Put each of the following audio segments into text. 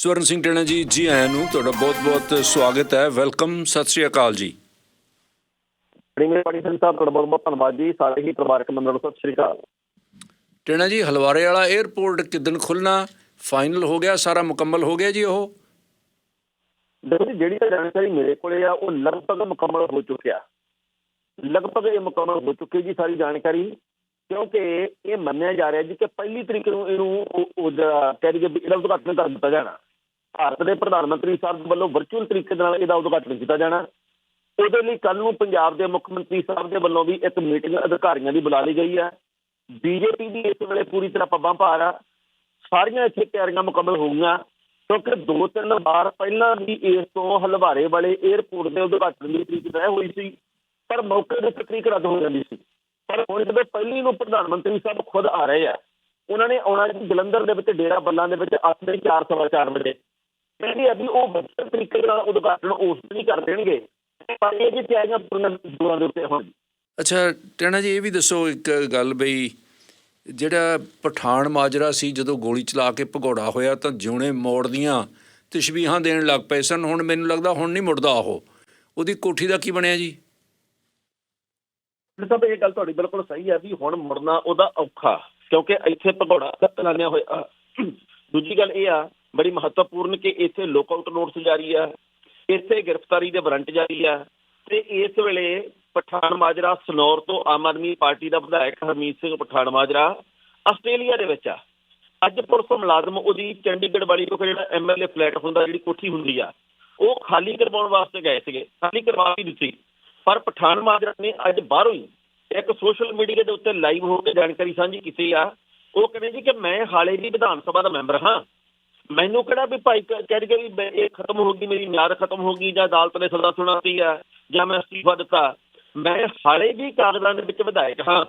ਸਵਰਨ ਸਿੰਘ ਟਣਾ ਜੀ ਜੀ ਆਇਆਂ ਨੂੰ ਤੁਹਾਡਾ ਬਹੁਤ-ਬਹੁਤ ਸਵਾਗਤ ਹੈ। ਵੈਲਕਮ ਸਤਿ ਸ੍ਰੀ ਅਕਾਲ ਜੀ। ਪ੍ਰੀਮੀਅਰ ਪਾਰਟੀ ਸਿੰਘ ਸਾਹਿਬ ਤੁਹਾਡਾ ਬਹੁਤ ਬਹੁਤ ਧੰਨਵਾਦ ਜੀ। ਸਾਰੇ ਹੀ ਪਰਿਵਾਰਕ ਮੈਂਬਰਾਂ ਨੂੰ ਸਤਿ ਸ਼੍ਰੀ ਅਕਾਲ। ਟਣਾ ਜੀ ਹਲਵਾਰੇ ਵਾਲਾ 에ਅਰਪੋਰਟ ਕਿਦਨ ਖੁੱਲਣਾ ਫਾਈਨਲ ਹੋ ਗਿਆ ਸਾਰਾ ਮੁਕੰਮਲ ਹੋ ਗਿਆ ਜੀ ਉਹ? ਦੇਖੋ ਜਿਹੜੀ ਜਾਣਕਾਰੀ ਮੇਰੇ ਕੋਲੇ ਆ ਉਹ ਲਗਭਗ ਮੁਕੰਮਲ ਹੋ ਚੁੱਕਿਆ। ਲਗਭਗ ਇਹ ਮੁਕੰਮਲ ਹੋ ਚੁੱਕੀ ਜੀ ਸਾਰੀ ਜਾਣਕਾਰੀ ਕਿਉਂਕਿ ਇਹ ਮੰਨਿਆ ਜਾ ਰਿਹਾ ਜੀ ਕਿ ਪਹਿਲੀ ਤਰੀਕ ਨੂੰ ਇਹਨੂੰ ਉਹ- ਕਹਿ ਦਈਏ ਵੀ ਇਹਦਾ ਉਦਘਾਟਨ ਕਰ ਦਿੱਤਾ ਜਾਣਾ। ਭਾਰਤ ਦੇ ਪ੍ਰਧਾਨ ਮੰਤਰੀ ਸਾਹਿਬ ਵੱਲੋਂ ਵਰਚੁਅਲ ਤਰੀਕੇ ਦੇ ਨਾਲ ਇਹਦਾ ਉਦਘਾਟਨ ਕੀਤਾ ਜਾਣਾ। ਉਹਦੇ ਲਈ ਕੱਲ ਨੂੰ ਪੰਜਾਬ ਦੇ ਮੁੱਖ ਮੰਤਰੀ ਸਾਹਿਬ ਦੇ ਵੱਲੋਂ ਵੀ ਇੱਕ ਮੀਟਿੰਗ ਅਧਿਕਾਰੀਆਂ ਦੀ ਬੁਲਾ ਲਈ ਗਈ ਹੈ ਬੀਜੇਪੀ ਦੀ ਇਸ ਵੇਲੇ ਪੂਰੀ ਤਰ੍ਹਾਂ ਪੱਬਾਂ ਭਾਰ ਆ। ਸਾਰੀਆਂ ਇੱਥੇ ਤਿਆਰੀਆਂ ਮੁਕੰਮਲ ਹੋ ਗਈਆਂ, ਕਿਉਂਕਿ ਦੋ ਤਿੰਨ ਵਾਰ ਪਹਿਲਾਂ ਵੀ ਇਸ ਤੋਂ ਹਲਵਾਰੇ ਵਾਲੇ 에ਅਰਪੋਰਟ ਦੇ ਉਦਘਾਟਨ ਦੀ ਤਰੀਕ ਤੈਅ ਹੋਈ ਸੀ, ਪਰ ਮੌਕੇ ਦੇ ਤਰੀਕ ਰੱਦ ਹੋ ਜਾਂਦੀ ਸੀ। ਪਰ ਹੁਣ ਜਦੋਂ ਪਹਿਲੀ ਨੂੰ ਪ੍ਰਧਾਨ ਮੰਤਰੀ ਸਾਹਿਬ ਖੁਦ ਆ ਰਹੇ ਆ, ਉਹਨਾਂ ਨੇ ਆਉਣਾ ਜੀ ਜਲੰਧਰ ਦੇ ਵਿੱਚ ਡੇਰਾ ਬੱਲਾਂ ਦੇ ਵਿੱਚ ਆਪਣੇ 4:30 ਵਜੇ। ਕਹਿੰਦੇ ਵੀ ਉਹ ਵਧੀਆ ਤਰੀਕੇ ਨਾਲ ਉਦਘਾਟਨ ਉਸ ਦਿਨ ਹੀ ਕਰ ਦੇਣਗੇ। ਪਰ ਇਹ ਜੀ ਤਿਆਰੀਆਂ ਪੂਰੀਆਂ ਦੂਰਾਂ ਦੇ ਉੱਤੇ ਹੋਣ ਅੱਛਾ ਟਣਾ ਜੀ ਇਹ ਵੀ ਦੱਸੋ ਇੱਕ ਗੱਲ ਬਈ ਜਿਹੜਾ ਪਠਾਨ ਮਾਜਰਾ ਸੀ ਜਦੋਂ ਗੋਲੀ ਚਲਾ ਕੇ ਭਗੌੜਾ ਹੋਇਆ ਤਾਂ ਜਿਉਣੇ ਮੋੜ ਦੀਆਂ ਤਸ਼ਬੀਹਾਂ ਦੇਣ ਲੱਗ ਪਏ ਸਨ। ਹੁਣ ਮੈਨੂੰ ਲੱਗਦਾ ਹੁਣ ਨਹੀਂ ਮੁੜਦਾ ਉਹ। ਉਹਦੀ ਕੋਠੀ ਦਾ ਕੀ ਬਣਿਆ ਜੀ? ਸਭ ਇਹ ਗੱਲ ਤੁਹਾਡੀ ਬਿਲਕੁਲ ਸਹੀ ਹੈ ਵੀ ਹੁਣ ਮੁੜਨਾ ਉਹਦਾ ਔਖਾ ਕਿਉਂਕਿ ਇੱਥੇ ਭਗੌੜਾ ਕਲਾਨਿਆ ਹੋਇਆ। ਦੂਜੀ ਗੱਲ ਇਹ ਆ, ਬੜੀ ਮਹੱਤਵਪੂਰਨ ਕਿ ਇੱਥੇ ਲੋਕਆਊਟ ਨੋਟਿਸ ਜਾਰੀ ਆ, ਇੱਥੇ ਗ੍ਰਿਫਤਾਰੀ ਦੇ ਵਾਰੰਟ ਜਾਰੀ ਆ ਤੇ ਇਸ ਵੇਲੇ ਪਠਾਨ ਮਾਜਰਾ ਸਨੌਰ ਤੋਂ ਆਮ ਆਦਮੀ ਪਾਰਟੀ ਦਾ ਵਿਧਾਇਕ ਹਰਮੀਤ ਸਿੰਘ ਪਠਾਨ ਮਾਜਰਾ ਆਸਟ੍ਰੇਲੀਆ ਦੇ ਵਿੱਚ ਆ। ਅੱਜ ਪੁਲਿਸ ਮੁਲਾਜ਼ਮ ਉਹਦੀ ਚੰਡੀਗੜ੍ਹ ਵਾਲੀ ਕੋਲ ਜਿਹੜਾ ਐਮਐਲਏ ਫਲੈਟ ਹੁੰਦਾ, ਜਿਹੜੀ ਕੋਠੀ ਹੁੰਦੀ ਆ, ਉਹ ਖਾਲੀ ਕਰਵਾਉਣ ਵਾਸਤੇ ਗਏ ਸੀਗੇ, ਖਾਲੀ ਕਰਵਾ ਵੀ ਦਿੱਤੀ। ਪਰ ਪਠਾਨ ਮਾਜਰਾ ਨੇ ਅੱਜ ਬਾਹਰੋਂ ਹੀ ਇੱਕ ਸੋਸ਼ਲ ਮੀਡੀਆ ਦੇ ਉੱਤੇ ਲਾਈਵ ਹੋ ਕੇ ਜਾਣਕਾਰੀ ਸਾਂਝੀ ਕੀਤੀ ਆ ਉਹ ਕਹਿੰਦੇ ਜੀ ਕਿ ਮੈਂ ਹਾਲੇ ਵੀ ਵਿਧਾਨ ਸਭਾ ਦਾ ਮੈਂਬਰ ਹਾਂ। ਮੈਨੂੰ ਕਿਹੜਾ ਵੀ ਭਾਈ ਕਹਿ ਕੇ ਵੀ ਇਹ ਖਤਮ ਹੋ ਗਈ, ਮੇਰੀ ਮਿਆਦ ਖਤਮ ਹੋ ਗਈ, ਜਾਂ ਅਦਾਲਤ ਨੇ ਸਜ਼ਾ ਸੁਣਾਤੀ ਆ, ਜਾਂ ਮੈਂ ਅਸਤੀਫਾ ਦਿੱਤਾ। ਮੈਂ ਹਾਲੇ ਵੀ ਕਾਗਜ਼ਾਂ ਦੇ ਵਿੱਚ ਵਿਧਾਇਕ ਹਾਂ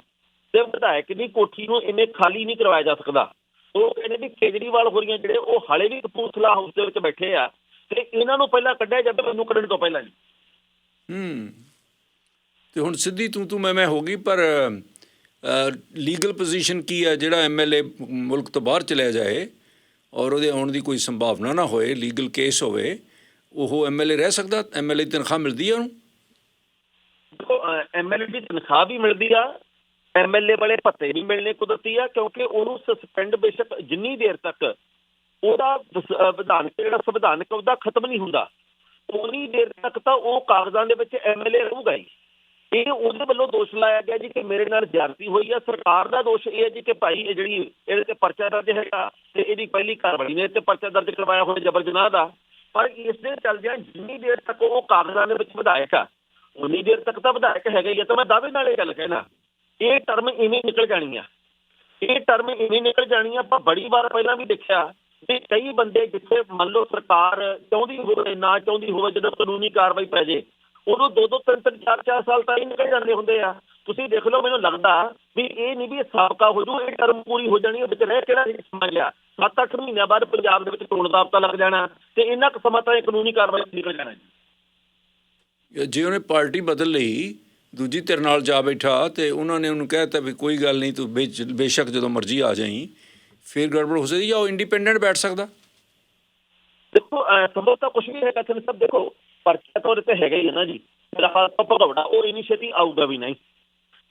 ਤੇ ਵਿਧਾਇਕ ਦੀ ਕੋਠੀ ਨੂੰ ਇੰਨੇ ਖਾਲੀ ਨਹੀਂ ਕਰਵਾਇਆ ਜਾ ਸਕਦਾ। ਉਹ ਕਹਿੰਦੇ ਵੀ ਕੇਜਰੀਵਾਲ ਹੋਰੀਆਂ ਜਿਹੜੇ ਉਹ ਹਾਲੇ ਵੀ ਕਪੂਰਥਲਾ ਹਾਊਸ ਦੇ ਵਿੱਚ ਬੈਠੇ ਆ ਤੇ ਇਹਨਾਂ ਨੂੰ ਪਹਿਲਾਂ ਕੱਢਿਆ ਜਾਵੇ, ਮੈਨੂੰ ਕੱਢਣ ਤੋਂ ਪਹਿਲਾਂ ਹੂੰ। ਤੇ ਹੁਣ ਸਿੱਧੀ ਤੂੰ ਤੂੰ ਮੈਂ ਮੈਂ ਹੋ ਗਈ, ਪਰ ਲੀਗਲ ਪੋਜੀਸ਼ਨ ਕੀ ਹੈ ਜਿਹੜਾ ਐਮਐਲਏ ਮੁਲਕ ਤੋਂ ਬਾਹਰ ਚਲਿਆ ਜਾਏ ਔਰ ਉਹਦੇ ਆਉਣ ਦੀ ਕੋਈ ਸੰਭਾਵਨਾ ਨਾ ਹੋਏ ਲੀਗਲ ਕੇਸ ਹੋਵੇ, ਉਹ ਐਮਐਲਏ ਰਹਿ ਸਕਦਾ? ਐਮਐਲਏ ਤਨਖਾਹ ਮਿਲਦੀ ਹੈ ਉਹਨੂੰ? ਐਮਐਲਏ ਦੀ ਤਨਖਾਹ ਵੀ ਮਿਲਦੀ ਆ ਐਮਐਲਏ ਵਾਲੇ ਭੱਤੇ ਵੀ ਮਿਲਣੇ ਕੁਦਰਤੀ ਆ, ਕਿਉਂਕਿ ਉਹਨੂੰ ਸਸਪੈਂਡ ਬੇਸ਼ੱਕ ਜਿੰਨੀ ਦੇਰ ਤੱਕ ਉਹਦਾ ਵਿਧਾਨਕ ਜਿਹੜਾ ਸੰਵਿਧਾਨਕ ਉਹਦਾ ਖਤਮ ਨਹੀਂ ਹੁੰਦਾ। ਉਨੀ ਦੇਰ ਤੱਕ ਤਾਂ ਉਹ ਕਾਗਜ਼ਾਂ ਦੇ ਵਿੱਚ ਐਮਐਲਏ ਰਹੂਗਾ ਹੀ। ਇਹ ਉਹਦੇ ਵੱਲੋਂ ਦੋਸ਼ ਲਾਇਆ ਗਿਆ ਜੀ ਕਿ ਮੇਰੇ ਨਾਲ ਜ਼ਿਆਦਤੀ ਹੋਈ ਆ। ਸਰਕਾਰ ਦਾ ਦੋਸ਼ ਇਹ ਹੈ ਜੀ ਕਿ ਭਾਈ ਇਹ ਜਿਹੜੀ ਇਹਦੇ ਤੇ ਪਰਚਾ ਦਰਜ ਹੈਗਾ ਤੇ ਇਹਦੀ ਪਹਿਲੀ ਕਾਰਵਾਈ ਨੇ ਤੇ ਪਰਚਾ ਦਰਜ ਕਰਵਾਇਆ ਹੋਇਆ ਜਬਰ ਜਨਾਹ ਦਾ। ਪਰ ਇਸ ਦੇ ਚੱਲਦਿਆਂ ਜਿੰਨੀ ਦੇਰ ਤੱਕ ਉਹ ਕਾਗਜ਼ਾਂ ਦੇ ਵਿੱਚ ਵਿਧਾਇਕ ਆ, ਉਨੀ ਦੇਰ ਤੱਕ ਤਾਂ ਵਿਧਾਇਕ ਹੈਗਾ ਹੀ ਆ। ਤਾਂ ਮੈਂ ਦਾਅਵੇ ਨਾਲ ਇਹ ਗੱਲ ਕਹਿਣਾ, ਇਹ ਟਰਮ ਇਵੇਂ ਨਿਕਲ ਜਾਣੀ ਆ। ਇਹ ਟਰਮ ਇਵੇਂ ਨਿਕਲ ਜਾਣੀ ਆ। ਆਪਾਂ ਬੜੀ ਵਾਰ ਪਹਿਲਾਂ ਵੀ ਦੇਖਿਆ ਕਿ ਕਈ ਬੰਦੇ ਜਿੱਥੇ ਮੰਨ ਲਓ ਸਰਕਾਰ ਚਾਹੁੰਦੀ ਹੋਵੇ, ਨਾ ਚਾਹੁੰਦੀ ਹੋਵੇ, ਜਦੋਂ ਕਾਨੂੰਨੀ ਕਾਰਵਾਈ ਪੈ ਜੇ ਉਦੋਂ ਦੋ ਦੋ ਤਿੰਨ ਤਿੰਨ ਚਾਰ ਚਾਰ ਸਾਲ ਤਾਂ ਹੀ ਨਿਕਲ ਜਾਂਦੇ ਹੁੰਦੇ ਆ। ਤੁਸੀਂ ਦੇਖ ਲਓ ਮੈਨੂੰ ਲੱਗਦਾ ਵੀ ਇਹ ਨਹੀਂ ਵੀ ਸਾਬਕਾ ਹੋ ਜੂ ਇਹ ਟਰਮ ਪੂਰੀ ਹੋ ਜਾਣੀ ਵਿੱਚ ਰਹਿ ਕਿਹੜਾ ਸਮਾਂ ਗਿਆ। 7-8 ਮਹੀਨਿਆਂ ਬਾਅਦ ਪੰਜਾਬ ਦੇ ਵਿੱਚ ਚੋਣ ਦਾ ਹਫ਼ਤਾ ਲੱਗ ਜਾਣਾ ਤੇ ਇੰਨਾ ਕੁ ਸਮਾਂ ਤਾਂ ਇਹ ਕਾਨੂੰਨੀ ਕਾਰਵਾਈ ਨਿਕਲ ਜਾਣਾ ਜੀ। ਜੇ ਉਹਨੇ ਪਾਰਟੀ ਬਦਲ ਲਈ ਦੂਜੀ ਧਿਰ ਨਾਲ ਜਾ ਬੈਠਾ ਤੇ ਉਹਨਾਂ ਨੇ ਉਹਨੂੰ ਕਹਿਤਾ ਵੀ ਕੋਈ ਗੱਲ ਨਹੀਂ ਤੂੰ ਬੇਸ਼ੱਕ ਜਦੋਂ ਮਰਜ਼ੀ ਆ ਜਾਈਂ ਫਿਰ ਗੜਬੜ ਹੋ ਸਕਦੀ ਜਾਂ ਉਹ ਇੰਡੀਪੈਂਡੈਂਟ ਬੈਠ ਸਕਦਾ। ਦੇਖੋ ਅਹ ਸੰਭਵ ਤਾਂ ਕੁਝ ਵੀ ਹੈਗਾ ਤੁਹਾਨੂੰ ਸਭ ਦੇਖੋ ਪਰਚਾ ਤਾਂ ਉਹਦੇ ਤੇ ਹੈਗਾ ਹੀ ਹੈ ਨਾ ਜੀ। ਫਿਲਹਾਲ ਤਾਂ ਭਗੌੜਾ, ਉਹ ਇਨੀਸ਼ੀਏਟਿਵ ਆਊਗਾ ਵੀ ਨਹੀਂ।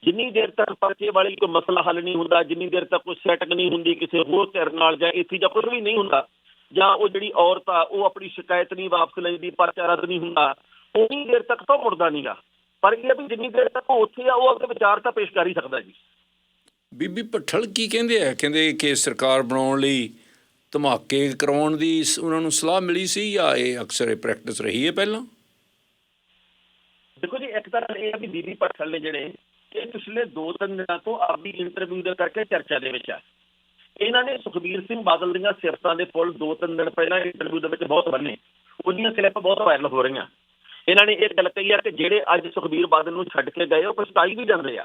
ਜਿੰਨੀ ਦੇਰ ਤੱਕ ਪਰਚੇ ਵਾਲੀ ਕੋਈ ਮਸਲਾ ਹੱਲ ਨਹੀਂ ਹੁੰਦਾ, ਜਿੰਨੀ ਦੇਰ ਤੱਕ ਕੋਈ ਸੈਟਿੰਗ ਨਹੀਂ ਹੁੰਦੀ ਕਿਸੇ ਹੋਰ ਧਿਰ ਨਾਲ ਜਾਂ ਇੱਥੇ ਜਾਂ ਕੁਝ ਵੀ ਨਹੀਂ ਹੁੰਦਾ, ਜਾਂ ਉਹ ਜਿਹੜੀ ਔਰਤ ਆ, ਉਹ ਆਪਣੀ ਸ਼ਿਕਾਇਤ ਨਹੀਂ ਵਾਪਸ ਲੈਂਦੀ, ਪਰਚਾ ਰੱਦ ਨਹੀਂ ਹੁੰਦਾ, ਉਨੀ ਦੇਰ ਤੱਕ ਤਾਂ ਉਹ ਮੁੜਦਾ ਨਹੀਂਗਾ ਪਰ ਇਹ ਵੀ ਜਿੰਨੀ ਦੇਰ ਤੱਕ ਉਹ ਉੱਥੇ ਆ, ਉਹ ਆਪਣੇ ਵਿਚਾਰ ਤਾਂ ਪੇਸ਼ ਕਰ ਹੀ ਸਕਦਾ ਜੀ। ਬੀਬੀ ਭੱਠਲ ਕੀ ਕਹਿੰਦੇ ਆ? ਕਹਿੰਦੇ ਕਿ ਸਰਕਾਰ ਬਣਾਉਣ ਲਈ ਧਮਾਕੇ ਕਰਾਉਣ ਦੀ ਉਹਨਾਂ ਨੂੰ ਸਲਾਹ ਮਿਲੀ ਸੀ ਜਾਂ ਇਹ ਅਕਸਰ ਇਹ ਪ੍ਰੈਕਟਿਸ ਰਹੀ ਹੈ ਪਹਿਲਾਂ? ਦੇਖੋ ਜੀ, ਇੱਕ ਤਾਂ ਇਹ ਆ ਵੀ ਬੀਬੀ ਭੱਠਲ ਨੇ ਜਿਹੜੇ, ਇਹ ਪਿਛਲੇ 2-3 ਦਿਨਾਂ ਤੋਂ ਆਪਦੀ ਇੰਟਰਵਿਊ ਦੇ ਕਰਕੇ ਚਰਚਾ ਦੇ ਵਿੱਚ ਆ। ਇਹਨਾਂ ਨੇ ਸੁਖਬੀਰ ਸਿੰਘ ਬਾਦਲ ਦੀਆਂ ਸਿਫਤਾਂ ਦੇ ਫੁੱਲ 2-3 ਦਿਨ ਪਹਿਲਾਂ ਇੰਟਰਵਿਊ ਦੇ ਵਿੱਚ ਬਹੁਤ ਬੰਨੇ। ਉਹਦੀਆਂ ਕਲਿੱਪ ਬਹੁਤ ਵਾਇਰਲ ਹੋ ਰਹੀਆਂ। ਇਹਨਾਂ ਨੇ ਇਹ ਗੱਲ ਕਹੀ ਆ ਕਿ ਜਿਹੜੇ ਅੱਜ ਸੁਖਬੀਰ ਬਾਦਲ ਨੂੰ ਛੱਡ ਕੇ ਗਏ, ਉਹ ਪਛਤਾਈ ਵੀ ਜਾਂਦੇ ਆ।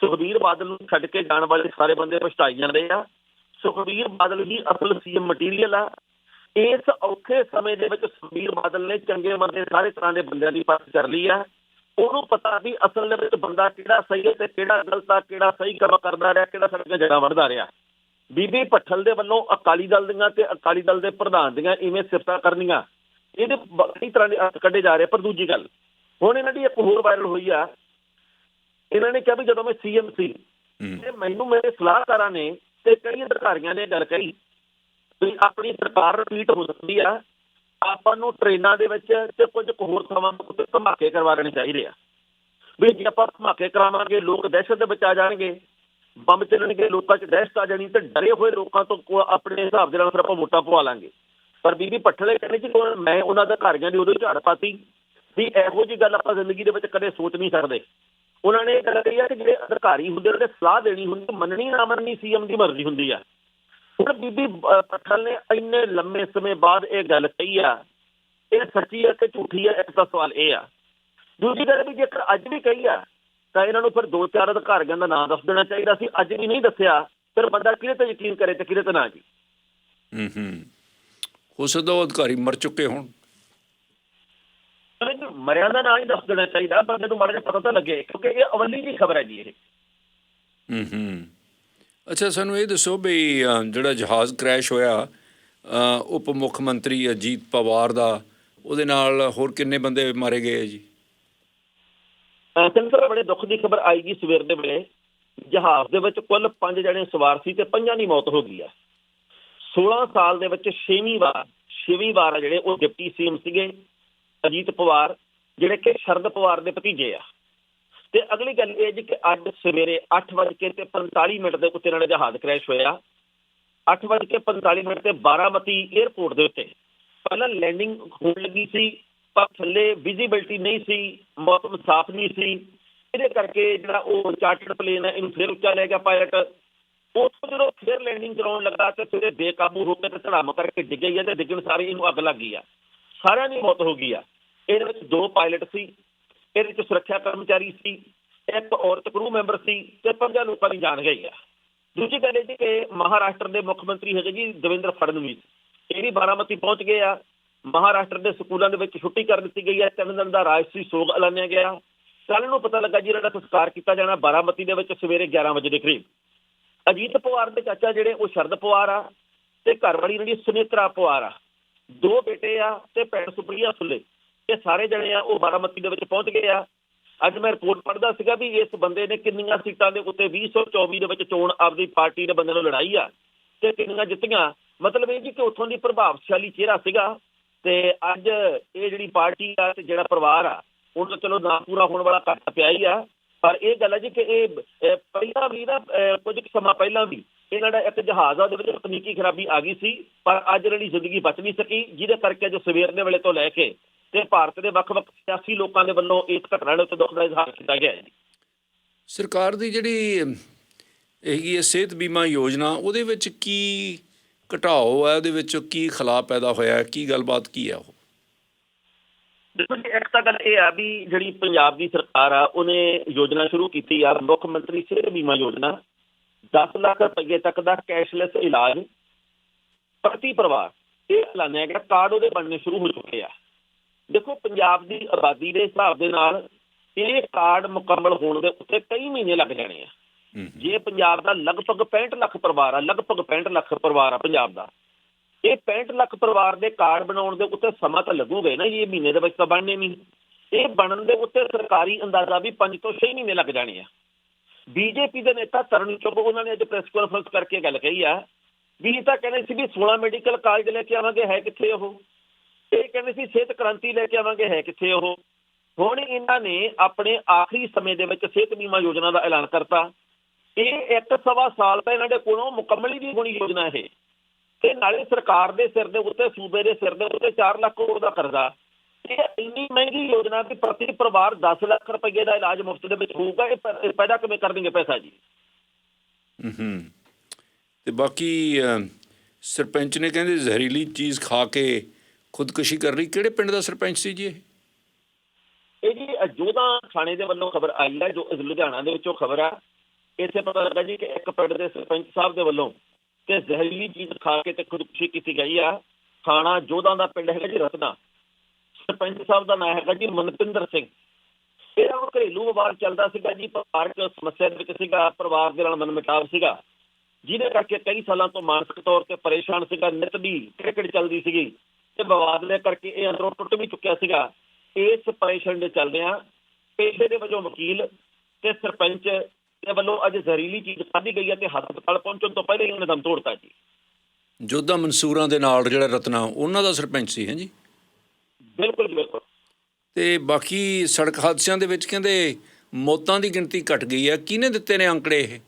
ਸੁਖਬੀਰ ਬਾਦਲ ਨੂੰ ਛੱਡ ਕੇ ਜਾਣ ਵਾਲੇ ਸਾਰੇ ਬੰਦੇ ਪਛਤਾਈ ਜਾਂਦੇ ਆ। ਸੁਖਬੀਰ ਬਾਦਲ ਹੀ ਅਸਲ ਸੀਐਮ ਮਟੀਰੀਅਲ ਆ। ਇਸ ਔਖੇ ਸਮੇਂ ਦੇ ਵਿੱਚ ਸੁਖਬੀਰ ਬਾਦਲ ਨੇ ਚੰਗੇ ਮੰਦੇ ਸਾਰੇ ਤਰ੍ਹਾਂ ਦੇ ਬੰਦਿਆਂ ਦੀ ਪਰਖ ਕਰ ਲਈ ਆ। ਉਹਨੂੰ ਪਤਾ ਵੀ ਅਸਲ ਦੇ ਵਿੱਚ ਬੰਦਾ ਕਿਹੜਾ ਸਹੀ ਹੈ ਤੇ ਕਿਹੜਾ ਗਲਤ ਆ ਕਿਹੜਾ ਸਹੀ ਕੰਮ ਕਰਦਾ ਰਿਹਾ ਕਿਹੜਾ ਸੜਕਾਂ ਜੜਾ ਵੜਦਾ ਰਿਹਾ। ਬੀਬੀ ਪੱਠਲ ਦੇ ਵੱਲੋਂ ਅਕਾਲੀ ਦਲ ਦੀਆਂ ਤੇ ਅਕਾਲੀ ਦਲ ਦੇ ਪ੍ਰਧਾਨ ਦੀਆਂ ਇਵੇਂ ਸਿਫਤਾਂ ਕਰਨੀਆਂ ਇਹਦੇ ਕਈ ਤਰ੍ਹਾਂ ਦੇ ਅਰਥ ਕੱਢੇ ਜਾ ਰਹੇ। ਪਰ ਦੂਜੀ ਗੱਲ ਹੁਣ ਇਹਨਾਂ ਦੀ ਇੱਕ ਹੋਰ ਵਾਇਰਲ ਹੋਈ ਆ। ਇਹਨਾਂ ਨੇ ਕਿਹਾ ਵੀ ਜਦੋਂ ਮੈਂ ਸੀਐਮ ਸੀ ਤੇ ਮੈਨੂੰ ਮੇਰੇ ਸਲਾਹਕਾਰਾਂ ਨੇ ਤੇ ਕਈ ਅਧਿਕਾਰੀਆਂ ਨੇ ਗੱਲ ਕਹੀ ਵੀ ਆਪਣੀ ਸਰਕਾਰ ਰਿਪੀਟ ਹੋ ਸਕਦੀ ਆ, ਆਪਾਂ ਨੂੰ ਟ੍ਰੇਨਾਂ ਦੇ ਵਿੱਚ ਤੇ ਕੁਝ ਹੋਰ ਥਾਵਾਂ ਉੱਤੇ ਧਮਾਕੇ ਕਰਵਾ ਲੈਣੇ ਚਾਹੀਦੇ ਆ। ਵੀ ਜੇ ਆਪਾਂ ਧਮਾਕੇ ਕਰਾਵਾਂਗੇ, ਲੋਕ ਦਹਿਸ਼ਤ ਦੇ ਵਿੱਚ ਆ ਜਾਣਗੇ, ਬੰਬ ਚੱਲਣਗੇ, ਲੋਕਾਂ 'ਚ ਦਹਿਸ਼ਤ ਆ ਜਾਣੀ ਤੇ ਡਰੇ ਹੋਏ ਲੋਕਾਂ ਤੋਂ ਆਪਣੇ ਹਿਸਾਬ ਦੇ ਨਾਲ ਫਿਰ ਆਪਾਂ ਵੋਟਾਂ ਪਵਾ ਲਾਂਗੇ। ਪਰ ਬੀਬੀ ਪੱਠਲੇ ਕਹਿੰਦੇ ਜੀ ਮੈਂ ਉਹਨਾਂ ਦੇ ਅਧਿਕਾਰੀਆਂ ਦੀ ਉਦੋਂ ਝਾੜ ਪਾਤੀ ਵੀ ਇਹੋ ਜੀ ਗੱਲ ਆਪਾਂ ਜ਼ਿੰਦਗੀ ਦੇ ਵਿੱਚ ਕਦੇ ਸੋਚ ਨਹੀਂ ਸਕਦੇ। ਉਹਨਾਂ ਨੇ ਗੱਲ ਕਹੀ ਆ ਕਿ ਜਿਹੜੇ ਅਧਿਕਾਰੀ ਹੁੰਦੇ ਉਹਦੇ ਸਲਾਹ ਦੇਣੀ ਹੁੰਦੀ, ਮੰਨਣੀ ਨਾ ਮੰਨਣੀ ਸੀਐਮ ਦੀ ਮਰਜ਼ੀ ਹੁੰਦੀ ਆ। ਹੁਣ ਬੀਬੀ ਪੱਠਲ ਨੇ ਇੰਨੇ ਲੰਮੇ ਸਮੇਂ ਬਾਅਦ ਇਹ ਗੱਲ ਕਹੀ ਆ, ਇਹ ਸੱਚੀ ਹੈ ਕਿ ਝੂਠੀ ਹੈ ਇੱਕ ਤਾਂ ਸਵਾਲ ਇਹ ਆ। ਦੂਜੀ ਗੱਲ ਵੀ ਜੇਕਰ ਅੱਜ ਵੀ ਕਹੀ ਆ, ਤਾਂ ਇਹਨਾਂ ਨੂੰ ਫਿਰ ਦੋ ਚਾਰ ਅਧਿਕਾਰੀਆਂ ਦਾ ਨਾਮ ਦੱਸ ਦੇਣਾ ਚਾਹੀਦਾ ਸੀ। ਅੱਜ ਵੀ ਨਹੀਂ ਦੱਸਿਆ, ਫਿਰ ਬੰਦਾ ਕਿਹਦੇ ਤੇ ਯਕੀਨ ਕਰੇ ਤੇ ਕਿਹਦੇ ਤੇ ਨਾ ਜੀ? ਹੂੰ ਹੂੰ। ਹੋ ਸਕਦਾ ਅਧਿਕਾਰੀ ਮਰ ਚੁੱਕੇ ਹੋਣ। ਮਰਿਆਂ ਦਾ ਨਾਂ ਹੀ ਦੱਸ ਦੇਣਾ ਚਾਹੀਦਾ ਬੰਦੇ ਨੂੰ ਮਾੜਾ ਜਿਹਾ ਪਤਾ ਤਾਂ ਲੱਗੇ ਕਿਉਂਕਿ ਇਹ ਅਵਲੀ ਦੀ ਖਬਰ ਹੈ ਜੀ ਇਹ। ਹੂੰ ਹੂੰ। ਅੱਛਾ ਸਾਨੂੰ ਇਹ ਦੱਸੋ ਵੀ ਅ, ਜਿਹੜਾ ਜਹਾਜ਼ ਕ੍ਰੈਸ਼ ਹੋਇਆ ਉਪ ਮੁੱਖ ਮੰਤਰੀ ਅਜੀਤ ਪਵਾਰ ਦਾ ਉਹਦੇ ਨਾਲ ਹੋਰ ਕਿੰਨੇ ਬੰਦੇ ਮਾਰੇ ਗਏ ਜੀ? ਸੈਂਸਰ ਬੜੇ ਦੁੱਖ ਦੀ ਖਬਰ ਆਈ ਜੀ ਸਵੇਰ ਦੇ ਵੇਲੇ। ਜਹਾਜ਼ ਦੇ ਵਿੱਚ ਕੁੱਲ 5 ਜਣੇ ਸਵਾਰ ਸੀ ਤੇ ਪੰਜਾਂ ਦੀ ਮੌਤ ਹੋ ਗਈ ਆ। 16 ਸਾਲ ਦੇ ਵਿੱਚ ਛੇਵੀਂ ਵਾਰ ਛੇਵੀਂ ਵਾਰ ਆ ਜਿਹੜੇ ਉਹ ਡਿਪਟੀ ਸੀਐਮ ਸੀਗੇ। ਅਜੀਤ ਪਵਾਰ, ਜਿਹੜੇ ਕਿ ਸ਼ਰਦ ਪਵਾਰ ਦੇ ਭਤੀਜੇ ਆ। ਤੇ ਅਗਲੀ ਗੱਲ ਇਹ ਜੀ ਕਿ ਅੱਜ ਸਵੇਰੇ 8:45 ਤੇ 45 ਮਿੰਟ ਦੇ ਉੱਤੇ ਇਹਨਾਂ ਦਾ ਜਹਾਜ਼ ਕ੍ਰੈਸ਼ ਹੋਇਆ। 8:45 ਮਿੰਟ ਤੇ 12ਮਤੀ 에ਅਰਪੋਰਟ ਦੇ ਉੱਤੇ। ਪਹਿਲਾਂ ਲੈਂਡਿੰਗ ਹੋਣ ਲੱਗੀ ਸੀ, ਪਰ ਥੱਲੇ ਵਿਜ਼ਿਬਿਲਟੀ ਨਹੀਂ ਸੀ, ਮੌਸਮ ਸਾਫ਼ ਨਹੀਂ ਸੀ। ਇਹਦੇ ਕਰਕੇ ਜਿਹੜਾ ਉਹ ਚਾਰਟਰਡ ਪਲੇਨ ਹੈ ਇਹਨੂੰ ਫਿਰ ਉੱਚਾ ਲੈ ਗਿਆ ਪਾਇਲਟ ਉੱਥੋਂ ਜਦੋਂ ਫਿਰ ਲੈਂਡਿੰਗ ਕਰਾਉਣ ਲੱਗਾ ਤੇ ਫਿਰ ਬੇਕਾਬੂ ਹੋ ਕੇ ਤੇ ਧੜਾਮ ਕਰਕੇ ਡਿੱਗ ਗਈ ਹੈ ਤੇ ਡਿੱਗਣ ਸਾਰੇ ਇਹਨੂੰ ਅੱਗ ਲੱਗ ਗਈ ਆ। ਸਾਰਿਆਂ ਦੀ ਮੌਤ ਹੋ ਗਈ ਆ। ਇਹਦੇ ਵਿੱਚ ਦੋ ਪਾਇਲਟ ਸੀ, ਇਹਦੇ ਵਿੱਚ ਸੁਰੱਖਿਆ ਕਰਮਚਾਰੀ ਸੀ, ਇੱਕ ਔਰਤ ਕਰੂ ਮੈਂਬਰ ਸੀ ਤੇ ਪੰਜਾਂ ਲੋਕਾਂ ਦੀ ਜਾਨ ਗਈ ਆ। ਦੂਜੀ ਗੱਲ ਇਹ ਜੀ ਕਿ ਮਹਾਰਾਸ਼ਟਰ ਦੇ ਮੁੱਖ ਮੰਤਰੀ ਹੈਗੇ ਜੀ ਦੇਵੇਂਦਰ ਫੜਨਵੀਸ, ਇਹ ਵੀ ਬਾਰਾਮਤੀ ਪਹੁੰਚ ਗਏ ਆ। ਮਹਾਰਾਸ਼ਟਰ ਦੇ ਸਕੂਲਾਂ ਦੇ ਵਿੱਚ ਛੁੱਟੀ ਕਰ ਦਿੱਤੀ ਗਈ ਹੈ ਤਿੰਨ ਦਿਨ ਦਾ ਰਾਜਸੀ ਸੋਗ ਐਲਾਨਿਆ ਗਿਆ। ਕੱਲ ਨੂੰ ਪਤਾ ਲੱਗਾ ਜੀ ਇਹਨਾਂ ਦਾ ਸੰਸਕਾਰ ਕੀਤਾ ਜਾਣਾ ਬਾਰਾਮਤੀ ਦੇ ਵਿੱਚ ਸਵੇਰੇ 11 ਵਜੇ ਦੇ ਕਰੀਬ। ਅਜੀਤ ਪਵਾਰ ਦੇ ਚਾਚਾ ਜਿਹੜੇ ਉਹ ਸ਼ਰਦ ਪਵਾਰ ਆ ਤੇ ਘਰਵਾਲੀ ਜਿਹੜੀ ਸੁਨੇਤਰਾ ਪਵਾਰ ਆ। ਦੋ ਬੇਟੇ ਆ ਤੇ ਭੈਣ ਸੁਪਰੀਆ ਸੁਲੇ। ਇਹ ਸਾਰੇ ਜਣੇ ਆ ਉਹ ਬਾਰਾਮਤੀ ਦੇ ਵਿੱਚ ਪਹੁੰਚ ਗਏ ਆ। ਅੱਜ ਮੈਂ ਰਿਪੋਰਟ ਪੜ੍ਹਦਾ ਸੀਗਾ ਵੀ ਇਸ ਬੰਦੇ ਨੇ ਕਿੰਨੀਆਂ ਸੀਟਾਂ ਦੇ ਉੱਤੇ 2024 ਦੇ ਵਿੱਚ ਚੋਣ ਆਪਦੀ ਪਾਰਟੀ ਦੇ ਬੰਦੇ ਨੂੰ ਲੜਾਈ ਆ ਤੇ ਕਿੰਨੀਆਂ ਜਿੱਤੀਆਂ। ਮਤਲਬ ਇਹ ਜੀ ਕਿ ਉੱਥੋਂ ਦੀ ਪ੍ਰਭਾਵਸ਼ਾਲੀ ਚਿਹਰਾ ਸੀਗਾ ਤੇ ਅੱਜ ਇਹ ਜਿਹੜੀ ਪਾਰਟੀ ਆ ਤੇ ਜਿਹੜਾ ਪਰਿਵਾਰ ਆ ਹੁਣ ਤਾਂ ਚਲੋ ਨਾ ਪੂਰਾ ਹੋਣ ਵਾਲਾ ਘੱਟ ਪਿਆ ਹੀ ਆ। ਪਰ ਇਹ ਗੱਲ ਹੈ ਜੀ ਕਿ ਇਹ ਪਹਿਲਾਂ ਵੀ ਨਾ ਅਹ, ਕੁਝ ਕੁ ਸਮਾਂ ਪਹਿਲਾਂ ਵੀ ਇਹਨਾਂ ਦਾ ਇੱਕ ਜਹਾਜ਼ ਆ ਉਹਦੇ ਵਿੱਚ ਤਕਨੀਕੀ ਖਰਾਬੀ ਆ ਗਈ ਸੀ ਪਰ ਅੱਜ ਇਹਨਾਂ ਦੀ ਜ਼ਿੰਦਗੀ ਬਚ ਨਹੀਂ ਸਕੀ ਜਿਹਦੇ ਕਰਕੇ ਜੋ ਸਵੇਰ ਦੇ ਵੇਲੇ ਤੋਂ ਲੈ ਕੇ ਤੇ ਭਾਰਤ ਦੇ ਵੱਖ-ਵੱਖ ਸਿਆਸੀ ਲੋਕਾਂ ਦੇ ਵੱਲੋਂ ਇਸ ਘਟਨਾ ਦੇ ਉੱਤੇ ਦੁੱਖ ਦਾ ਇਜ਼ਹਾਰ ਕੀਤਾ ਗਿਆ ਹੈ। ਸਰਕਾਰ ਦੀ ਜਿਹੜੀ ਹੈਗੀ ਹੈ ਸਿਹਤ ਬੀਮਾ ਯੋਜਨਾ ਉਹਦੇ ਵਿੱਚ ਕੀ ਘਟਾਓ ਹੈ? ਉਹਦੇ ਵਿੱਚ ਕੀ ਖਲਾਅ ਪੈਦਾ ਹੋਇਆ ਹੈ? ਕੀ ਗੱਲਬਾਤ ਕੀ ਹੈ ਉਹ? ਦੇਖੋ ਜੀ ਇੱਕ ਤਾਂ ਗੱਲ ਇਹ ਆ ਵੀ ਜਿਹੜੀ ਪੰਜਾਬ ਦੀ ਸਰਕਾਰ ਆ ਉਹਨੇ ਯੋਜਨਾ ਸ਼ੁਰੂ ਕੀਤੀ ਆ ਮੁੱਖ ਮੰਤਰੀ ਸਿਹਤ ਬੀਮਾ ਯੋਜਨਾ। 10 ਲੱਖ ਰੁਪਏ ਤੱਕ ਦਾ ਕੈਸ਼ਲੈਸ ਇਲਾਜ ਪ੍ਰਤੀ ਪਰਿਵਾਰ। ਇਹ ਐਲਾਨਿਆ ਗਿਆ ਕਾਰਡ ਉਹਦੇ ਬਣਨੇ ਸ਼ੁਰੂ ਹੋ ਚੁੱਕੇ ਆ। ਦੇਖੋ ਪੰਜਾਬ ਦੀ ਆਬਾਦੀ ਦੇ ਹਿਸਾਬ ਦੇ ਨਾਲ ਇਹ ਕਾਰਡ ਮੁਕੰਮਲ ਹੋਣ ਦੇ ਉੱਤੇ ਕਈ ਮਹੀਨੇ ਲੱਗ ਜਾਣੇ ਆ। ਜੇ ਪੰਜਾਬ ਦਾ ਲਗਭਗ 65 ਲੱਖ ਪਰਿਵਾਰ ਆ ਲਗਭਗ 65 ਲੱਖ ਪਰਿਵਾਰ ਆ ਪੰਜਾਬ ਦਾ ਇਹ 65 ਲੱਖ ਪਰਿਵਾਰ ਦੇ ਕਾਰਡ ਬਣਾਉਣ ਦੇ ਉੱਤੇ ਸਮਾਂ ਤਾਂ ਲੱਗੂਗਾ ਨਾ ਇਹ ਮਹੀਨੇ ਦੇ ਵਿੱਚ ਤਾਂ ਬਣਨੇ ਨਹੀਂ ਇਹ ਬਣਨ ਦੇ ਉੱਤੇ ਸਰਕਾਰੀ ਅੰਦਾਜ਼ਾ ਵੀ 5 ਤੋਂ 6 ਮਹੀਨੇ ਲੱਗ ਜਾਣੇ ਆ। ਬੀਜੇਪੀ ਦੇ ਨੇਤਾ ਤਰਨ ਚੁੱਪ ਉਹਨਾਂ ਨੇ ਅੱਜ ਪ੍ਰੈਸ ਕਾਨਫਰੰਸ ਕਰਕੇ ਗੱਲ ਕਹੀ ਆ ਵੀ ਇਹ ਤਾਂ ਕਹਿੰਦੇ ਸੀ ਵੀ 16 ਮੈਡੀਕਲ ਕਾਲਜ ਲੈ ਕੇ ਆਵਾਂਗੇ ਹੈ ਕਿੱਥੇ ਉਹ? ਇਹ ਕਹਿੰਦੇ ਸੀ, ਸਿਹਤ ਕ੍ਰਾਂਤੀ ਲੈ ਕੇ ਆਵਾਂਗੇ, ਹੈ ਕਿੱਥੇ ਉਹ? ਹੁਣ ਇਹਨਾਂ ਨੇ ਆਪਣੇ ਆਖਰੀ ਸਮੇਂ ਦੇ ਵਿੱਚ ਸਿਹਤ ਬੀਮਾ ਯੋਜਨਾ ਦਾ ਐਲਾਨ ਕਰਤਾ। ਇਹ ਇੱਕ ਸਵਾ ਸਾਲ ਤਾਂ ਇਹਨਾਂ ਦੇ ਕੋਲੋਂ ਮੁਕੰਮਲ ਹੀ ਨਹੀਂ ਹੋਣੀ ਯੋਜਨਾ ਇਹ। ਤੇ ਨਾਲੇ ਸਰਕਾਰ ਦੇ ਸਿਰ ਦੇ ਉੱਤੇ, ਸੂਬੇ ਦੇ ਸਿਰ ਦੇ ਉੱਤੇ 4 ਲੱਖ ਕਰੋੜ ਦਾ ਕਰਜ਼ਾ। ਇਹ ਇੰਨੀ ਮਹਿੰਗੀ ਯੋਜਨਾ ਕਿ ਪ੍ਰਤੀ ਪਰਿਵਾਰ 10 ਲੱਖ ਰੁਪਏ ਦਾ ਇਲਾਜ ਮੁਫਤ ਦੇ ਵਿੱਚ ਹੋਊਗਾ, ਇਹ ਪੈਦਾ ਕਿਵੇਂ ਕਰ ਦੇਣਗੇ ਪੈਸਾ ਜੀ? ਹੂੰ ਤੇ ਬਾਕੀ ਸਰਪੰਚ ਨੇ ਕਹਿੰਦੇ ਜ਼ਹਿਰੀਲੀ ਚੀਜ਼ ਖਾ ਕੇ ਖੁਦਕੁਸ਼ੀ ਕਰ ਲਈ ਕਿਹੜੇ ਪਿੰਡ ਦਾ ਸਰਪੰਚ ਸੀ ਜੀ ਇਹ? ਇਹ ਜੀ ਜੋਧਾ ਥਾਣੇ ਦੇ ਵੱਲੋਂ ਖਬਰ ਆਈ ਹੈ, ਜੋ ਲੁਧਿਆਣਾ ਦੇ ਵਿੱਚੋਂ ਖਬਰ ਆ, ਇੱਥੇ ਪਤਾ ਲੱਗਾ ਜੀ ਕਿ ਇੱਕ ਪਿੰਡ ਦੇ ਸਰਪੰਚ ਸਾਹਿਬ ਦੇ ਵੱਲੋਂ ਕਿ ਜ਼ਹਿਰੀਲੀ ਚੀਜ਼ ਖਾ ਕੇ ਤੇ ਖੁਦਕੁਸ਼ੀ ਕੀਤੀ ਗਈ ਆ। ਥਾਣਾ ਜੋਧਾ ਦਾ ਪਿੰਡ ਹੈਗਾ ਜੀ, ਰਤਨਾ। ਸਰਪੰਚ ਸਾਹਿਬ ਦਾ ਨਾਮ ਹੈਗਾ ਜੀ, ਮਨਪਿੰਦਰ ਸਿੰਘ। ਇਹਦਾ ਉਹ ਘਰੇਲੂ ਵਿਵਾਦ ਚੱਲਦਾ ਸੀਗਾ ਜੀ ਪਰਿਵਾਰਕ ਸਮੱਸਿਆ ਦੇ ਵਿੱਚ ਸੀਗਾ, ਪਰਿਵਾਰ ਦੇ ਨਾਲ ਮਨਮਿਟਾਵ ਸੀਗਾ। ਜਿਹਦੇ ਕਰਕੇ ਕਈ ਸਾਲਾਂ ਤੋਂ ਮਾਨਸਿਕ ਤੌਰ ਤੇ ਪਰੇਸ਼ਾਨ ਸੀਗਾ, ਨਿਤ ਦੀ ਕ੍ਰਿਕਟ ਚੱਲਦੀ ਸੀਗੀ। ਤੇ ਵਿਵਾਦ ਕਰਕੇ ਇਹ ਅੰਦਰੋਂ ਟੁੱਟ ਵੀ ਚੁੱਕਿਆ ਸੀਗਾ। ਇਸ ਪਰੇਸ਼ਾਨ ਦੇ ਚੱਲਦਿਆਂ ਪੇਸ਼ੇ ਦੇ ਵਜੋਂ ਵਕੀਲ ਤੇ ਸਰਪੰਚ ਦੇ ਵੱਲੋਂ ਅੱਜ ਜ਼ਹਿਰੀਲੀ ਚੀਜ਼ ਖਾਧੀ ਗਈ ਹੈ ਤੇ ਹਸਪਤਾਲ ਪਹੁੰਚਣ ਤੋਂ ਪਹਿਲੇ ਹੀ ਉਹਨੇ ਦਮ ਤੋੜਤਾ ਜੀ। ਜੋਧਾ ਮਨਸੂਰਾਂ ਦੇ ਨਾਲ ਜਿਹੜਾ ਰਤਨਾ ਉਹਨਾਂ ਦਾ ਸਰਪੰਚ ਸੀ ਹੈ ਜੀ? ਬਿਲਕੁਲ ਬਿਲਕੁਲ। ਤੇ ਬਾਕੀ ਸੜਕ ਹਾਦਸਿਆਂ ਦੇ ਵਿੱਚ ਕਹਿੰਦੇ ਮੌਤਾਂ ਦੀ ਗਿਣਤੀ ਘਟ ਗਈ ਹੈ। ਕਿਹਨੇ ਦਿੱਤੇ ਨੇ ਅੰਕੜੇ ਇਹ?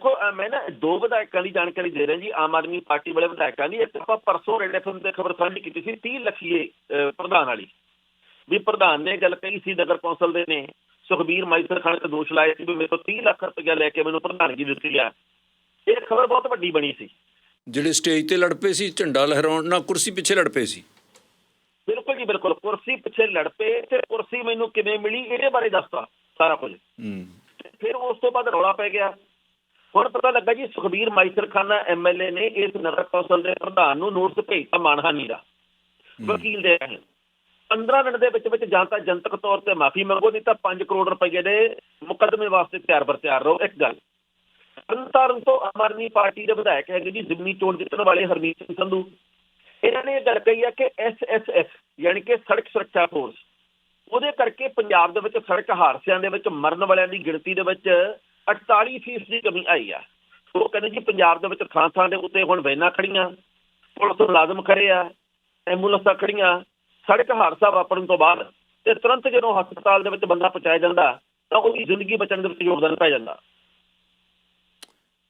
ਦੇਖੋ ਮੈਂ ਨਾ ਦੋ ਵਿਧਾਇਕਾਂ ਦੀ ਜਾਣਕਾਰੀ ਦੇ ਰਿਹਾ ਜੀ ਆਮ ਆਦਮੀ ਪਾਰਟੀ ਵਾਲੇ ਵਿਧਾਇਕਾਂ ਦੀ। ਇੱਕ ਆਪਾਂ ਪਰਸੋਂ ਰੇਡ ਐਫਐਮ ਤੇ ਖਬਰ ਸਾਂਝੀ ਕੀਤੀ ਸੀ 30 ਲੱਖੀਏ ਪ੍ਰਧਾਨ ਵਾਲੀ। ਵੀ ਪ੍ਰਧਾਨ ਨੇ ਗੱਲ ਕਹੀ ਸੀ ਨਗਰ ਕੌਂਸਲ ਦੇ ਨੇ। ਸੁਖਬੀਰ ਮਾਈਸਰ ਖਾਨ ਤੇ ਦੋਸ਼ ਲਾਏ ਸੀ ਵੀ ਮੇਰੇ ਤੋਂ 30 ਲੱਖ ਰੁਪਇਆ ਲੈ ਕੇ ਮੈਨੂੰ ਪ੍ਰਧਾਨਗੀ ਦਿੱਤੀ ਆ। ਇਹ ਖਬਰ ਬਹੁਤ ਵੱਡੀ ਬਣੀ ਸੀ। ਜਿਹੜੇ ਸਟੇਜ ਤੇ ਲੜ ਪਏ ਸੀ ਝੰਡਾ ਲਹਿਰਾਉਣ ਨਾਲ ਕੁਰਸੀ ਪਿੱਛੇ ਲੜ ਪਏ ਸੀ? ਬਿਲਕੁਲ ਜੀ ਬਿਲਕੁਲ। ਕੁਰਸੀ ਪਿੱਛੇ ਲੜ ਪਏ ਤੇ ਕੁਰਸੀ ਮੈਨੂੰ ਕਿਵੇਂ ਮਿਲੀ ਇਹਦੇ ਬਾਰੇ ਦੱਸਤਾ ਸਾਰਾ ਕੁਝ। ਫਿਰ ਉਸ ਤੋਂ ਬਾਅਦ ਰੌਲਾ ਪੈ ਗਿਆ। ਹੁਣ ਪਤਾ ਲੱਗਾ ਜੀ ਸੁਖਬੀਰ ਮਾਈਸਰ ਖਾਨਾ ਐਮਐਲਏ ਨੇ ਇਸ ਨਗਰ ਕੌਂਸਲ ਦੇ ਪ੍ਰਧਾਨ ਨੂੰ ਨੋਟਿਸ ਭੇਜਤਾ ਮਾਨਹਾਨੀ ਦਾ ਵਕੀਲ ਦੇ ਰਾਹੀਂ 15 ਮਿੰਟ ਦੇ ਵਿੱਚ ਵਿੱਚ ਜਾਂ ਤਾਂ ਜਨਤਕ ਤੌਰ ਤੇ ਮਾਫੀ ਮੰਗੋ ਨਹੀਂ ਤਾਂ 5 ਕਰੋੜ ਰੁਪਏ ਦੇ ਮੁਕੱਦਮੇ ਵਾਸਤੇ ਤਿਆਰ ਬਰ ਤਿਆਰ ਰਹੋ ਇੱਕ ਗੱਲ। ਤਰਨਤਾਰਨ ਤੋਂ ਆਮ ਆਦਮੀ ਪਾਰਟੀ ਦੇ ਵਿਧਾਇਕ ਹੈਗੇ ਜੀ ਜ਼ਿਮਨੀ ਚੋਣ ਜਿੱਤਣ ਵਾਲੇ ਹਰਮੀਤ ਸਿੰਘ ਸੰਧੂ। ਇਹਨਾਂ ਨੇ ਇਹ ਗੱਲ ਕਹੀ ਆ ਕਿ ਐਸਐਸਐਸ ਯਾਨੀ ਕਿ ਸੜਕ ਸੁਰੱਖਿਆ ਫੋਰਸ ਉਹਦੇ ਕਰਕੇ ਪੰਜਾਬ ਦੇ ਵਿੱਚ ਸੜਕ ਹਾਦਸਿਆਂ ਦੇ ਵਿੱਚ ਮਰਨ ਵਾਲਿਆਂ ਦੀ ਗਿਣਤੀ ਦੇ ਵਿੱਚ 48% ਦੀ ਕਮੀ ਆਈ ਆ। ਉਹ ਕਹਿੰਦੇ ਜੀ ਪੰਜਾਬ ਦੇ ਵਿੱਚ ਥਾਂ ਥਾਂ ਦੇ ਉੱਤੇ ਹੁਣ ਵੈਨਾਂ ਖੜੀਆਂ ਪੁਲਿਸ ਮੁਲਾਜ਼ਮ ਖੜੇ ਆ, ਐਂਬੂਲੈਂਸਾਂ ਖੜੀਆਂ ਸੜਕ ਹਾਦਸਾ ਵਾਪਰਨ ਤੋਂ ਬਾਅਦ ਤੇ ਤੁਰੰਤ ਜਦੋਂ ਹਸਪਤਾਲ ਦੇ ਵਿੱਚ ਬੰਦਾ ਪਹੁੰਚਾਇਆ ਜਾਂਦਾ, ਤਾਂ ਉਹਦੀ ਜ਼ਿੰਦਗੀ ਬਚਣ ਦੇ ਵਿੱਚ ਯੋਗਦਾਨ ਪੈ ਜਾਂਦਾ।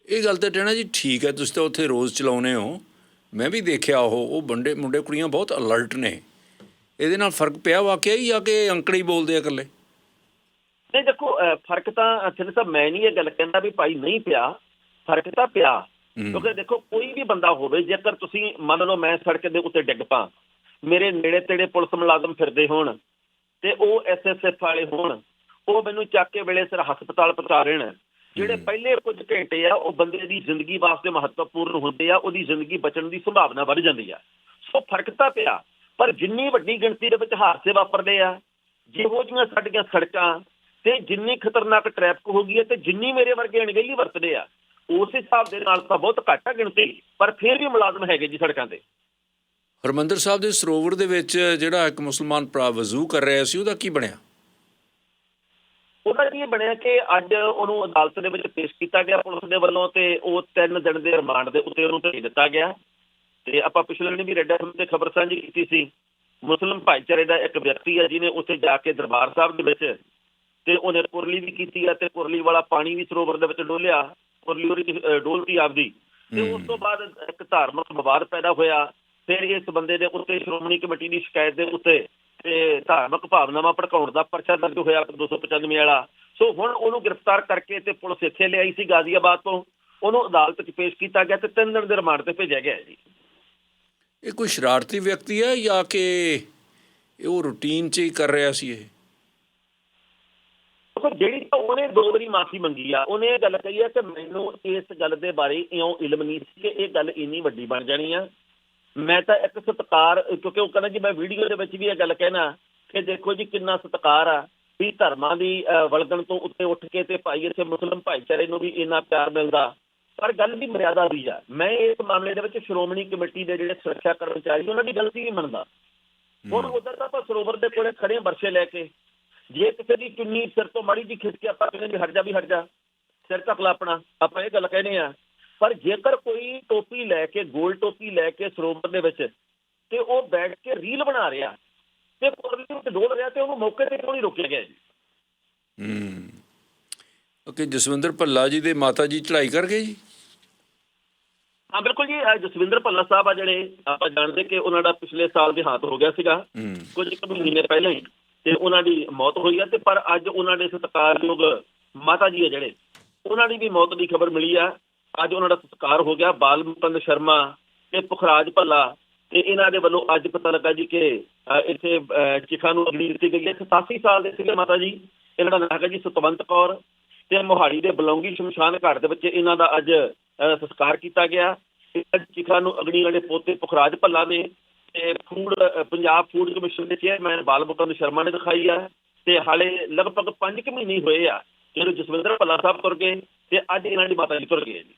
ਇਹ ਗੱਲ ਤਾਂ ਟਹਿਣਾ ਜੀ ਠੀਕ ਹੈ, ਤੁਸੀਂ ਤਾਂ ਉੱਥੇ ਰੋਜ਼ ਚਲਾਉਨੇ ਹੋ। ਮੈਂ ਵੀ ਦੇਖਿਆ ਉਹ ਉਹ ਬੰਦੇ, ਮੁੰਡੇ ਕੁੜੀਆਂ ਬਹੁਤ ਅਲਰਟ ਨੇ। ਇਹਦੇ ਨਾਲ ਫ਼ਰਕ ਪਿਆ ਵਾਕਿਆ ਹੀ ਆ ਕਿ ਅੰਕੜੇ ਹੀ ਬੋਲਦੇ ਆ ਇਕੱਲੇ? ਨਹੀਂ ਦੇਖੋ ਫ਼ਰਕ ਤਾਂ ਸਿੰਘ ਸਾਹਿਬ ਮੈਂ ਨਹੀਂ ਇਹ ਗੱਲ ਕਹਿੰਦਾ ਵੀ ਭਾਈ ਨਹੀਂ ਪਿਆ ਫ਼ਰਕ ਤਾਂ ਪਿਆ। ਕਿਉਂਕਿ ਦੇਖੋ ਕੋਈ ਵੀ ਬੰਦਾ ਹੋਵੇ ਜੇਕਰ ਤੁਸੀਂ ਮੰਨ ਲਓ ਮੈਂ ਸੜਕ ਦੇ ਉੱਤੇ ਡਿੱਗ ਪਾਂ ਮੇਰੇ ਨੇੜੇ ਤੇੜੇ ਪੁਲਿਸ ਮੁਲਾਜ਼ਮ ਫਿਰਦੇ ਹੋਣ ਤੇ ਉਹ ਐਸਐਸਐਫ ਵਾਲੇ ਹੋਣ ਉਹ ਮੈਨੂੰ ਚੱਕ ਕੇ ਵੇਲੇ ਸਿਰ ਹਸਪਤਾਲ ਪਹੁੰਚਾ ਦੇਣ। ਜਿਹੜੇ ਪਹਿਲੇ ਕੁਝ ਘੰਟੇ ਆ ਉਹ ਬੰਦੇ ਦੀ ਜ਼ਿੰਦਗੀ ਵਾਸਤੇ ਮਹੱਤਵਪੂਰਨ ਹੁੰਦੇ ਆ ਉਹਦੀ ਜ਼ਿੰਦਗੀ ਬਚਣ ਦੀ ਸੰਭਾਵਨਾ ਵੱਧ ਜਾਂਦੀ ਆ। ਸੋ ਫ਼ਰਕ ਤਾਂ ਪਿਆ ਪਰ ਜਿੰਨੀ ਵੱਡੀ ਗਿਣਤੀ ਦੇ ਵਿੱਚ ਹਾਦਸੇ ਵਾਪਰਦੇ ਆ ਜਿਹੋ ਜਿਹੀਆਂ ਸਾਡੀਆਂ ਸੜਕਾਂ ਤੇ ਜਿੰਨੀ ਖਤਰਨਾਕ ਟ੍ਰੈਫਿਕ ਹੋ ਗਈ ਹੈ ਤੇ ਜਿੰਨੀ ਮੇਰੇ ਵਰਗੇ ਅਣਗਹਿਲੀ ਵਰਤਦੇ ਆ ਉਸ ਹਿਸਾਬ ਦੇ ਨਾਲ ਤਾਂ ਬਹੁਤ ਘੱਟ ਆ ਗਿਣਤੀ ਪਰ ਫਿਰ ਵੀ ਮੁਲਾਜ਼ਮ ਹੈਗੇ ਜੀ ਸੜਕਾਂ ਤੇ। ਹਰਮੰਦਰ ਸਾਹਿਬ ਦੇ ਸਰੋਵਰ ਦੇ ਵਿੱਚ ਜਿਹੜਾ ਇੱਕ ਮੁਸਲਮਾਨ ਭਰਾ ਵਜ਼ੂ ਕਰ ਰਿਹਾ ਸੀ ਉਹਦਾ ਕੀ ਬਣਿਆ? ਉਹਦਾ ਕੀ ਬਣਿਆ ਕਿ ਅੱਜ ਉਹਨੂੰ ਅਦਾਲਤ ਦੇ ਵਿੱਚ ਪੇਸ਼ ਕੀਤਾ ਗਿਆ ਪੁਲਿਸ ਦੇ ਵੱਲੋਂ ਤੇ ਉਹ ਤਿੰਨ ਦਿਨ ਦੇ ਰਿਮਾਂਡ ਦੇ ਉੱਤੇ ਉਹਨੂੰ ਭੇਜ ਦਿੱਤਾ ਗਿਆ। ਤੇ ਆਪਾਂ ਪਿਛਲੇ ਦਿਨ ਵੀ ਰੈੱਡ ਐਫਐਮ ਤੇ ਖਬਰ ਸਾਂਝੀ ਕੀਤੀ ਸੀ। ਮੁਸਲਮ ਭਾਈਚਾਰੇ ਦਾ ਇੱਕ ਵਿਅਕਤੀ ਹੈ ਜਿਹਨੇ ਉੱਥੇ ਜਾ ਕੇ ਦਰਬਾਰ ਸਾਹਿਬ ਦੇ ਵਿੱਚ ਤੇ ਉਹਨੇ ਕੁਰਲੀ ਵੀ ਕੀਤੀ ਹੈ ਤੇ ਕੁਰਲੀ ਵਾਲਾ ਪਾਣੀ ਵੀ ਸਰੋਵਰ ਦੇ ਵਿੱਚ ਡੋਲਿਆ ਕੁਰਲੀ ਉਹਦੀ ਡੋਲਤੀ ਆਪਦੀ। ਤੇ ਉਸ ਤੋਂ ਬਾਅਦ ਇੱਕ ਧਾਰਮਿਕ ਵਿਵਾਦ ਪੈਦਾ ਹੋਇਆ। ਫਿਰ ਇਸ ਬੰਦੇ ਦੇ ਉੱਤੇ ਸ਼੍ਰੋਮਣੀ ਕਮੇਟੀ ਦੀ ਸ਼ਿਕਾਇਤ ਦੇ ਉੱਤੇ ਤੇ ਧਾਰਮਿਕ ਭਾਵਨਾਵਾਂ ਭੜਕਾਉਣ ਦਾ ਪਰਚਾ ਦਰਜ ਹੋਇਆ 295 ਵਾਲਾ। ਸੋ ਹੁਣ ਉਹਨੂੰ ਗ੍ਰਿਫਤਾਰ ਕਰਕੇ ਤੇ ਪੁਲਿਸ ਇੱਥੇ ਲਿਆਈ ਸੀ ਗਾਜ਼ੀਆਬਾਦ ਤੋਂ। ਉਹਨੂੰ ਅਦਾਲਤ 'ਚ ਪੇਸ਼ ਕੀਤਾ ਗਿਆ ਤੇ ਤਿੰਨ ਦਿਨ ਦੇ ਰਿਮਾਂਡ ਤੇ ਭੇਜਿਆ ਗਿਆ ਜੀ। ਇਹ ਕੋਈ ਸ਼ਰਾਰਤੀ ਵਿਅਕਤੀ ਹੈ ਜਾਂ ਕਿ ਇਹ ਉਹ ਰੂਟੀਨ 'ਚ ਹੀ ਕਰ ਰਿਹਾ ਸੀ ਇਹ? ਦੇਖੋ ਜਿਹੜੀ ਤਾਂ ਉਹਨੇ ਦੋ ਵਾਰੀ ਮਾਫੀ ਮੰਗੀ ਆ ਉਹਨੇ ਇਹ ਗੱਲ ਕਹੀ ਆ ਕਿ ਮੈਨੂੰ ਇਸ ਗੱਲ ਦੇ ਬਾਰੇ ਇਉਂ ਇਲਮ ਨਹੀਂ ਸੀ ਕਿ ਇਹ ਗੱਲ ਇੰਨੀ ਵੱਡੀ ਬਣ ਜਾਣੀ ਆ। ਮੈਂ ਤਾਂ ਇੱਕ ਸਤਕਾਰ ਕਿਉਂਕਿ ਉਹ ਕਹਿੰਦਾ ਜੀ ਮੈਂ ਵੀਡੀਓ ਦੇ ਵਿੱਚ ਵੀ ਇਹ ਗੱਲ ਕਹਿਣਾ ਕਿ ਦੇਖੋ ਜੀ ਕਿੰਨਾ ਸਤਕਾਰ ਆ ਵੀ ਧਰਮਾਂ ਦੀ ਵਲਗਣ ਤੋਂ ਉੱਤੇ ਉੱਠ ਕੇ ਤੇ ਭਾਈ ਇੱਥੇ ਮੁਸਲਮ ਭਾਈਚਾਰੇ ਨੂੰ ਵੀ ਇੰਨਾ ਪਿਆਰ ਮਿਲਦਾ। ਪਰ ਗੱਲ ਵੀ ਮਰਿਆਦਾ ਦੀ ਆ। ਮੈਂ ਇਸ ਮਾਮਲੇ ਦੇ ਵਿੱਚ ਸ਼੍ਰੋਮਣੀ ਕਮੇਟੀ ਦੇ ਜਿਹੜੇ ਸੁਰੱਖਿਆ ਕਰਮਚਾਰੀ ਉਹਨਾਂ ਦੀ ਗਲਤੀ ਨਹੀਂ ਮੰਨਦਾ। ਹੁਣ ਉਧਰ ਤਾਂ ਆਪਾਂ ਸਰੋਵਰ ਦੇ ਕੋਲੇ ਖੜੇ ਹਾਂ ਵਰਸ਼ੇ ਲੈ ਕੇ। ਜੇ ਕਿਸੇ ਦੀ ਚੁੰਨੀ ਸਿਰ ਤੋਂ ਮਾੜੀ ਜੀ ਖਿੱਚ ਕੇ ਆਪਾਂ ਕਹਿੰਦੇ ਵੀ ਹਟ ਜਾ ਵੀ ਹਟ ਜਾ ਸਿਰ ਢੱਕ ਲਾ ਆਪਣਾ ਆਪਾਂ ਇਹ ਗੱਲ ਕਹਿੰਦੇ ਆ ਪਰ ਜੇਕਰ ਕੋਈ ਟੋਪੀ ਲੈ ਕੇ ਗੋਲ ਟੋਪੀ ਲੈ ਕੇ ਸਰੋਵਰ ਦੇ ਵਿੱਚ ਤੇ ਉਹ ਬੈਠ ਕੇ ਰੀਲ ਬਣਾ ਰਿਹਾ ਤੇ ਕੁਰਲੀ ਵਿੱਚ ਡੋਲ ਰਿਹਾ ਤੇ ਉਹਨੂੰ ਮੌਕੇ ਤੇ ਕਿਉਂ ਨਹੀਂ ਰੋਕਿਆ ਗਿਆ ਜੀ? ਹੂੰ। ਓਕੇ ਜਸਵਿੰਦਰ ਭੱਲਾ ਜੀ ਦੇ ਮਾਤਾ ਜੀ ਚੜ੍ਹਾਈ ਕਰ ਗਏ ਜੀ? ਹਾਂ ਬਿਲਕੁਲ ਜੀ ਜਸਵਿੰਦਰ ਭੱਲਾ ਸਾਹਿਬ ਆ ਜਿਹੜੇ ਆਪਾਂ ਜਾਣਦੇ ਕਿ ਉਹਨਾਂ ਦਾ ਪਿਛਲੇ ਸਾਲ ਦੇਹਾਂਤ ਹੋ ਗਿਆ ਸੀਗਾ। ਕੁਝ ਕੁ ਮਹੀਨੇ ਪਹਿਲਾਂ ਹੀ। ਤੇ ਉਹਨਾਂ ਦੀ ਮੌਤ ਹੋਈ ਆ ਤੇ ਪਰ ਅੱਜ ਉਹਨਾਂ ਦੇ ਸਤਿਕਾਰਯੋਗ ਮਾਤਾ ਜੀ ਆ ਜਿਹੜੇ ਉਹਨਾਂ ਦੀ ਵੀ ਮੌਤ ਦੀ ਖਬਰ ਮਿਲੀ ਆ। ਅੱਜ ਉਹਨਾਂ ਦਾ ਸਤਿਕਾਰ ਹੋ ਗਿਆ ਬਾਲ ਸ਼ਰਮਾ ਤੇ ਪੁਖਰਾਜ ਭੱਲਾ ਤੇ ਇਹਨਾਂ ਦੇ ਵੱਲੋਂ ਅੱਜ ਪਤਾ ਲੱਗਾ ਜੀ ਕਿ ਇੱਥੇ ਚਿਖਾ ਨੂੰ ਅਗਨੀ ਦਿੱਤੀ ਗਈ ਹੈ। 87 ਸਾਲ ਦੇ ਸੀਗੇ ਮਾਤਾ ਜੀ। ਇਹਨਾਂ ਦਾ ਨਾਮ ਹੈਗਾ ਜੀ ਸਤਵੰਤ ਕੌਰ ਤੇ ਮੋਹਾਲੀ ਦੇ ਬਲੌਂਗੀ ਸ਼ਮਸ਼ਾਨ ਘਾਟ ਦੇ ਵਿੱਚ ਇਹਨਾਂ ਦਾ ਅੱਜ ਅ, ਸੰਸਕਾਰ ਕੀਤਾ ਗਿਆ। ਤੇ ਚਿਖਾ ਨੂੰ ਅਗਨੀ ਵਾਲੇ ਪੋਤੇ ਪੁਖਰਾਜ ਭੱਲਾ ਨੇ ਤੇ ਫੂਡ ਪੰਜਾਬ ਫੂਡ ਕਮਿਸ਼ਨ ਦੇ ਚੇਅਰਮੈਨ ਬਾਲ ਮੁਕੰਦ ਸ਼ਰਮਾ ਨੇ ਦਿਖਾਈ ਆ ਤੇ ਹਾਲੇ ਲਗਭਗ 5 ਕੁ ਮਹੀਨੇ ਹੋਏ ਆ ਜਦੋਂ ਜਸਵਿੰਦਰ ਭੱਲਾ ਸਾਹਿਬ ਤੁਰ ਗਏ ਤੇ ਅੱਜ ਇਹਨਾਂ ਦੀ ਮਾਤਾ ਜੀ ਤੁਰ ਗਏ ਜੀ।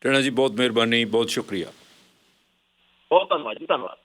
ਟਣਾ ਜੀ ਬਹੁਤ ਮਿਹਰਬਾਨੀ ਬਹੁਤ ਸ਼ੁਕਰੀਆ। ਬਹੁਤ ਧੰਨਵਾਦ ਜੀ ਧੰਨਵਾਦ।